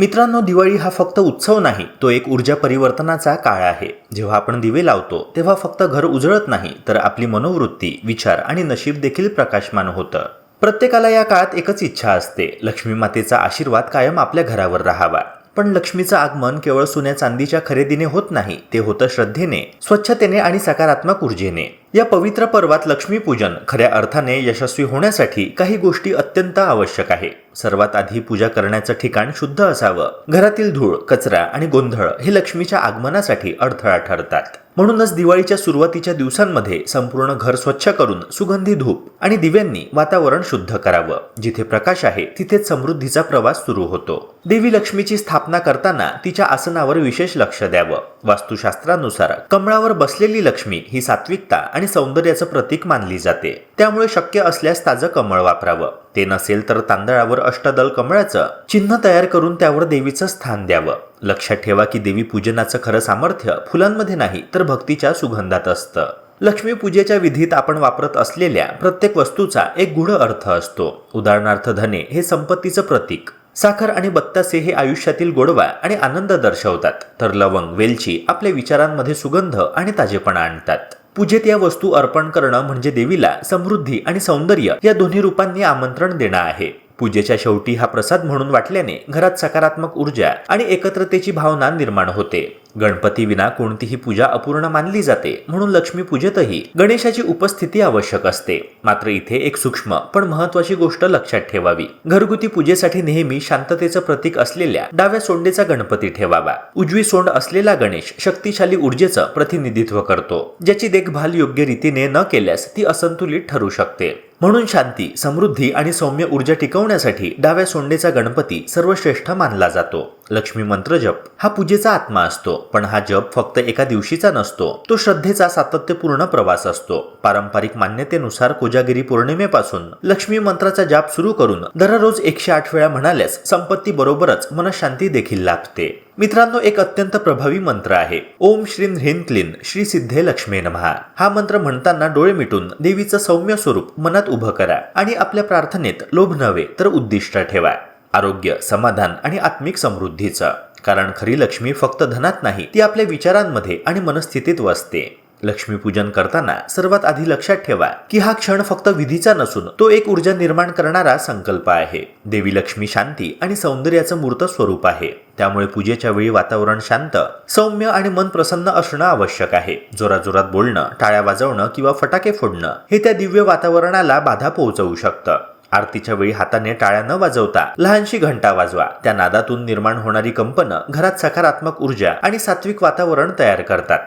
मित्रांनो दिवाळी हा फक्त उत्सव नाही तो एक ऊर्जा परिवर्तनाचा काळ आहे. जेव्हा आपण दिवे लावतो तेव्हा फक्त घर उजळत नाही तर आपली मनोवृत्ती विचार आणि नशीब देखील प्रकाशमान होतं. प्रत्येकाला या काळात एकच इच्छा असते लक्ष्मी मातेचा आशीर्वाद कायम आपल्या घरावर राहावा. पण लक्ष्मीचं आगमन केवळ सोन्या चांदीच्या खरेदीने होत नाही ते होतं श्रद्धेने स्वच्छतेने आणि सकारात्मक ऊर्जेने. या पवित्र पर्वात लक्ष्मीपूजन खऱ्या अर्थाने यशस्वी होण्यासाठी काही गोष्टी अत्यंत आवश्यक आहे. सर्वात आधी पूजा करण्याचं ठिकाण शुद्ध असावं. घरातील धूळ कचरा आणि गोंधळ हे लक्ष्मीच्या आगमनासाठी अडथळा ठरतात. म्हणूनच दिवाळीच्या सुरुवातीच्या दिवसांमध्ये संपूर्ण घर स्वच्छ करून सुगंधी धूप आणि दिव्यांनी वातावरण शुद्ध करावं. जिथे प्रकाश आहे तिथेच समृद्धीचा प्रवास सुरू होतो. देवी लक्ष्मीची स्थापना करताना तिच्या आसनावर विशेष लक्ष द्यावं. वास्तुशास्त्रानुसार कमळावर बसलेली लक्ष्मी ही सात्विकता आणि सौंदर्याचं प्रतीक मानली जाते. त्यामुळे शक्य असल्यास ताजं कमळ वापरावं. ते नसेल तर तांदळावर अष्टदल कमळाचं चिन्ह तयार करून त्यावर देवीचं स्थान द्यावं. लक्षात ठेवा की देवी पूजनाचं खरं सामर्थ्य फुलांमध्ये नाही तर भक्तीच्या सुगंधात असतं. लक्ष्मी पूजेच्या विधीत आपण वापरत असलेल्या प्रत्येक वस्तूचा एक गूढ अर्थ असतो. उदाहरणार्थ धने हे संपत्तीचं प्रतीक. साखर आणि बत्तासे हे आयुष्यातील गोडवा आणि आनंद दर्शवतात. तर लवंग वेलची आपल्या विचारांमध्ये सुगंध आणि ताजेपणा आणतात. पूजेत या वस्तू अर्पण करणं म्हणजे देवीला समृद्धी आणि सौंदर्य या दोन्ही रूपांनी आमंत्रण देणं आहे. पूजेच्या शेवटी हा प्रसाद म्हणून वाटल्याने घरात सकारात्मक ऊर्जा आणि एकत्रतेची भावना निर्माण होते. गणपती विना कोणतीही पूजा अपूर्ण मानली जाते म्हणून लक्ष्मीपूजेतही गणेशाची उपस्थिती आवश्यक असते. मात्र इथे एक सूक्ष्म पण महत्वाची गोष्ट लक्षात ठेवावी. घरगुती पूजेसाठी नेहमी शांततेचं प्रतीक असलेल्या डाव्या सोंडेचा गणपती ठेवावा. उजवी सोंड असलेला गणेश शक्तिशाली ऊर्जेचं प्रतिनिधित्व करतो ज्याची देखभाल योग्य रीतीने न केल्यास ती असंतुलित ठरू शकते. म्हणून शांती समृद्धी आणि सौम्य ऊर्जा टिकवण्यासाठी डाव्या सोंडेचा गणपती सर्वश्रेष्ठ मानला जातो. लक्ष्मी मंत्र जप हा पूजेचा आत्मा असतो. पण हा जप फक्त एका दिवशीचा नसतो. तो श्रद्धेचा सातत्यपूर्ण प्रवास असतो. पारंपरिक मान्यतेनुसार कोजागिरी पौर्णिमेपासून लक्ष्मी मंत्राचा जाप सुरू करून दररोज एकशे आठ वेळा म्हणाल्यास संपत्ती बरोबरच मनशांती देखील लाभते. मित्रांनो एक अत्यंत प्रभावी मंत्र आहे. ओम श्रीं ह्रीं क्लीन श्री सिद्धे लक्ष्मी नमहा हा मंत्र म्हणताना डोळे मिटून देवीचं सौम्य स्वरूप मनात उभं करा आणि आपल्या प्रार्थनेत लोभ नव्हे तर उद्दिष्ट ठेवा. आरोग्य समाधान आणि आत्मिक समृद्धीचं. कारण खरी लक्ष्मी फक्त धनात नाही ती आपल्या विचारांमध्ये आणि मनस्थितीत वसते. लक्ष्मीपूजन करताना सर्वात आधी लक्षात ठेवा की हा क्षण फक्त विधीचा नसून तो एक ऊर्जा निर्माण करणारा संकल्प आहे. देवी लक्ष्मी शांती आणि सौंदर्याचं मूर्त स्वरूप आहे. त्यामुळे पूजेच्या वेळी वातावरण शांत सौम्य आणि मन प्रसन्न असणं आवश्यक आहे. जोराजोरात बोलणं टाळ्या वाजवणं किंवा फटाके फोडणं हे त्या दिव्य वातावरणाला बाधा पोहोचवू शकतं. आरतीच्या वेळी हाताने टाळ्या न वाजवता. लहानशी घंटा वाजवा. त्या नादातून निर्माण होणारी कंपनं घरात सकारात्मक ऊर्जा आणि सात्विक वातावरण तयार करतात.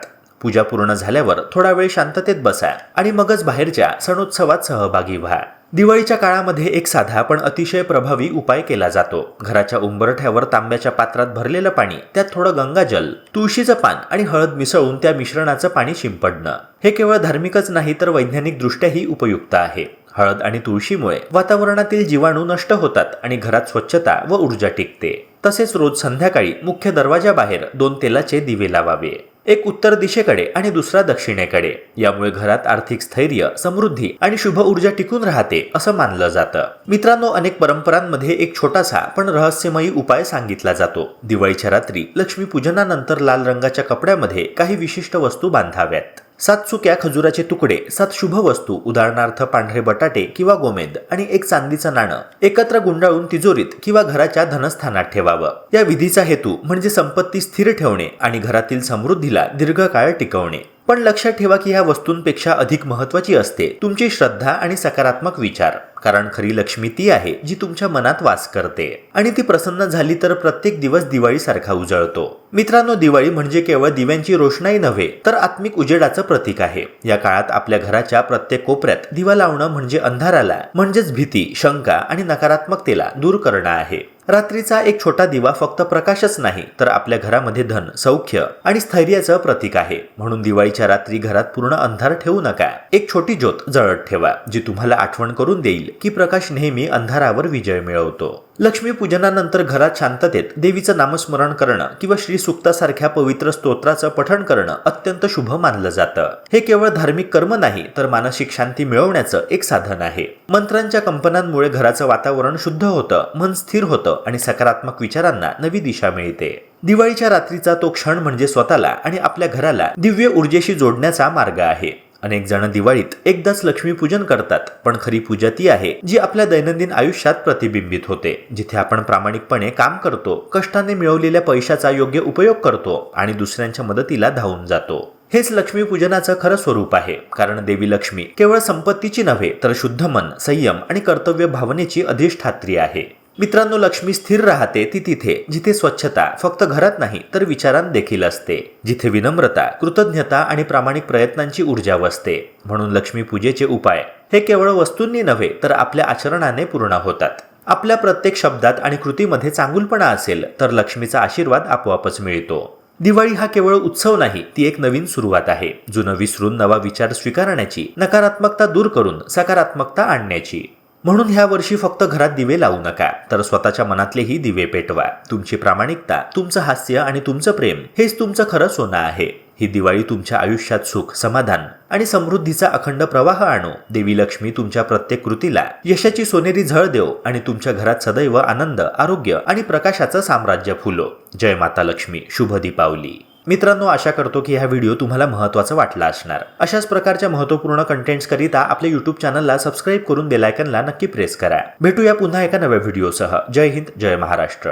पूजा पूर्ण झाल्यावर थोडा वेळ शांततेत बसा आणि मगच बाहेरच्या सणोत्सवात सहभागी व्हा. दिवाळीच्या काळामध्ये एक साधा पण अतिशय प्रभावी उपाय केला जातो. घराच्या उंबरठ्यावर तांब्याच्या पात्रात भरलेलं पाणी त्यात थोडं गंगाजल तुळशीचं पान आणि हळद मिसळून त्या मिश्रणाचं पाणी शिंपडणं. हे केवळ धार्मिकच नाही तर वैज्ञानिकदृष्ट्याही उपयुक्त आहे. हळद आणि तुळशीमुळे वातावरणातील जीवाणू नष्ट होतात आणि घरात स्वच्छता व ऊर्जा टिकते. तसेच रोज संध्याकाळी मुख्य दरवाजाबाहेर दोन तेलाचे दिवे लावावे. एक उत्तर दिशेकडे आणि दुसरा दक्षिणेकडे. यामुळे घरात आर्थिक स्थैर्य समृद्धी आणि शुभ ऊर्जा टिकून राहते असं मानलं जातं. मित्रांनो अनेक परंपरांमध्ये एक छोटासा पण रहस्यमयी उपाय सांगितला जातो. दिवाळीच्या रात्री लक्ष्मीपूजनानंतर लाल रंगाच्या कपड्यामध्ये काही विशिष्ट वस्तू बांधाव्यात. सात सुक्या खजुराचे तुकडे सात शुभ वस्तू उदाहरणार्थ पांढरे बटाटे किंवा गोमेद आणि एक चांदीचं नाणं. एकत्र गुंडाळून तिजोरीत किंवा घराच्या धनस्थानात ठेवावं. या विधीचा हेतू म्हणजे संपत्ती स्थिर ठेवणे आणि घरातील समृद्धीला दीर्घकाळ टिकवणे. पण लक्षात ठेवा की ह्या वस्तूंपेक्षा अधिक महत्वाची असते. तुमची श्रद्धा आणि सकारात्मक विचार. कारण खरी लक्ष्मी ती आहे जी तुमच्या मनात वास करते. आणि ती प्रसन्न झाली तर प्रत्येक दिवस दिवाळी सारखा उजळतो. मित्रांनो दिवाळी म्हणजे केवळ दिव्यांची रोषणाई नव्हे तर आत्मिक उजेडाचं प्रतीक आहे. या काळात आपल्या घराच्या प्रत्येक कोपऱ्यात दिवा लावणं म्हणजे अंधाराला म्हणजेच भीती शंका आणि नकारात्मकतेला दूर करणं आहे. रात्रीचा एक छोटा दिवा फक्त प्रकाशच नाही तर आपल्या घरामध्ये धन सौख्य आणि स्थैर्याचं प्रतीक आहे. म्हणून दिवाळीच्या रात्री घरात पूर्ण अंधार ठेवू नका. एक छोटी ज्योत जळत ठेवा जी तुम्हाला आठवण करून देईल की प्रकाश नेहमी अंधारावर विजय मिळवतो. लक्ष्मीपूजनानंतर घरात शांततेत देवीचं नामस्मरण करणं किंवा श्री सुक्तासारख्या पवित्र स्तोत्राचं पठण करणं अत्यंत शुभ मानलं जातं. हे केवळ धार्मिक कर्म नाही तर मानसिक शांती मिळवण्याचं एक साधन आहे. मंत्रांच्या कंपनांमुळे घराचं वातावरण शुद्ध होतं मन स्थिर होतं आणि सकारात्मक विचारांना नवी दिशा मिळते. दिवाळीच्या रात्रीचा तो क्षण म्हणजे स्वतःला आणि आपल्या घराला दिव्य ऊर्जेशी जोडण्याचा मार्ग आहे. अनेक जण दिवाळीत एकदाच लक्ष्मीपूजन करतात पण खरी पूजा ती आहे जी आपल्या दैनंदिन आयुष्यात प्रतिबिंबित होते. जिथे आपण प्रामाणिकपणे काम करतो कष्टाने मिळवलेल्या पैशाचा योग्य उपयोग करतो आणि दुसऱ्यांच्या मदतीला धावून जातो. हेच लक्ष्मीपूजनाचं खरं स्वरूप आहे. कारण देवी लक्ष्मी केवळ संपत्तीची नव्हे तर शुद्ध मन संयम आणि कर्तव्य भावनेची अधिष्ठात्री आहे. मित्रांनो लक्ष्मी स्थिर राहते ती तिथे. जिथे स्वच्छता फक्त घरात नाही तर विचारांत देखील असते. जिथे विनम्रता कृतज्ञता आणि प्रामाणिक प्रयत्नांची ऊर्जा वसते. म्हणून लक्ष्मी पूजेचे उपाय. हे केवळ वस्तूंनी नव्हे तर आपल्या आचरणाने पूर्ण होतात. आपल्या प्रत्येक शब्दात आणि कृतीमध्ये चांगुलपणा असेल तर लक्ष्मीचा आशीर्वाद आपोआपच मिळतो. दिवाळी हा केवळ उत्सव नाही ती एक नवीन सुरुवात आहे. जुनं विसरून नवा विचार स्वीकारण्याची नकारात्मकता दूर करून सकारात्मकता आणण्याची. म्हणून ह्या वर्षी फक्त घरात दिवे लावू नका तर स्वतःच्या मनातलेही दिवे पेटवा. तुमची प्रामाणिकता तुमचं हास्य आणि तुमचं प्रेम हेच तुमचं खरं सोनं आहे. ही दिवाळी तुमच्या आयुष्यात सुख समाधान आणि समृद्धीचा अखंड प्रवाह आणो. देवी लक्ष्मी तुमच्या प्रत्येक कृतीला यशाची सोनेरी झळ देव आणि तुमच्या घरात सदैव आनंद आरोग्य आणि प्रकाशाचं साम्राज्य फुलो. जय माता लक्ष्मी. शुभ दीपावली. मित्रांनो आशा करतो की हा व्हिडिओ तुम्हाला महत्त्वाचा वाटला असणार. अशाच प्रकारच्या महत्त्वपूर्ण कंटेंट्सकरिता आपल्या युट्यूब चॅनलला सबस्क्राईब करून बेलायकनला नक्की प्रेस करा. भेटूया पुन्हा एका नव्या व्हिडिओसह. जय हिंद जय महाराष्ट्र.